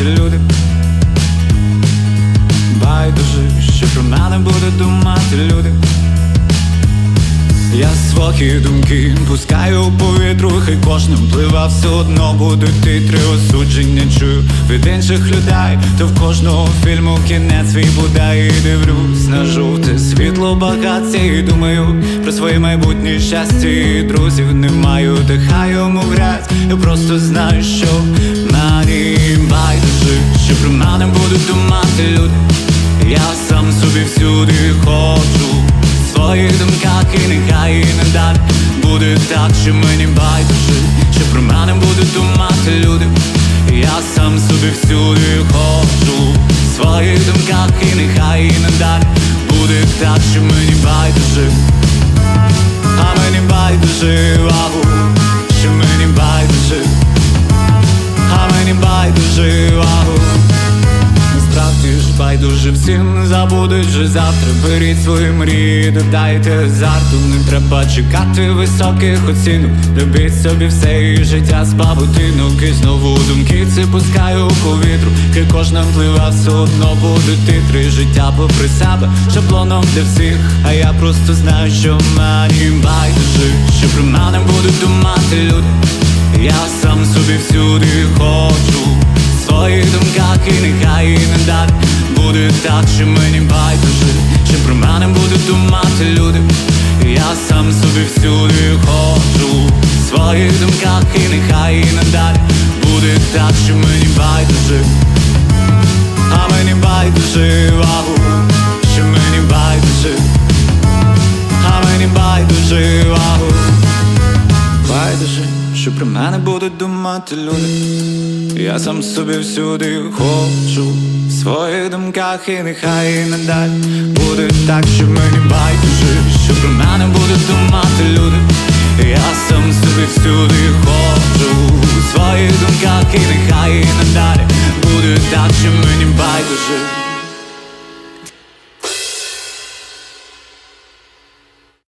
думати люди. Байдуже, що про мене будуть думати люди. Я свої думки пускаю у повітру, хай кожним плива все одно будуть титри осудження чую. Від інших людей, то в кожного фільму кінець свій буде. І дивлюсь на жовте світло багаття і думаю про своє майбутнє щастя. І друзів не маю, дихаю йому грязь, я просто знаю, що про мене будуть думати люди. Я сам собі всюди ходжу в своїх думках і нехай і не далі буде так, що мені байдуже, що про мене будуть думати люди. Я сам собі всюди ходжу в своїх думках і нехай і не байдуже всім забудуть вже завтра. Беріть свої мрії, додайте азарту. Не треба чекати високих оцінок. Любіть собі все і життя з павутинок. І знову думки це пускаю у повітру. Хай кожна вплива все одно будуть титри Життя попри себе, шаблоном для всіх. А я просто знаю, що мені байдуже Що про мене будуть думати люди. Я сам собі всюди ходжу в своїх думках і нехай і не далі Буде так, що мені байдуже, що про мене будуть думати люди. Я сам собі всюди ходжу. В своїх думках і нехай і надалі Буде так, що мені байдуже, а мені байдуже про мене будуть думати люди. Я сам собі всюди ходжу в своїх думках і нехай і надалі буде так, що мені байдуже, що про мене будуть думати люди. Я сам собі всюди ходжу в своїх думках і нехай і надалі буде так, що мені байдуже.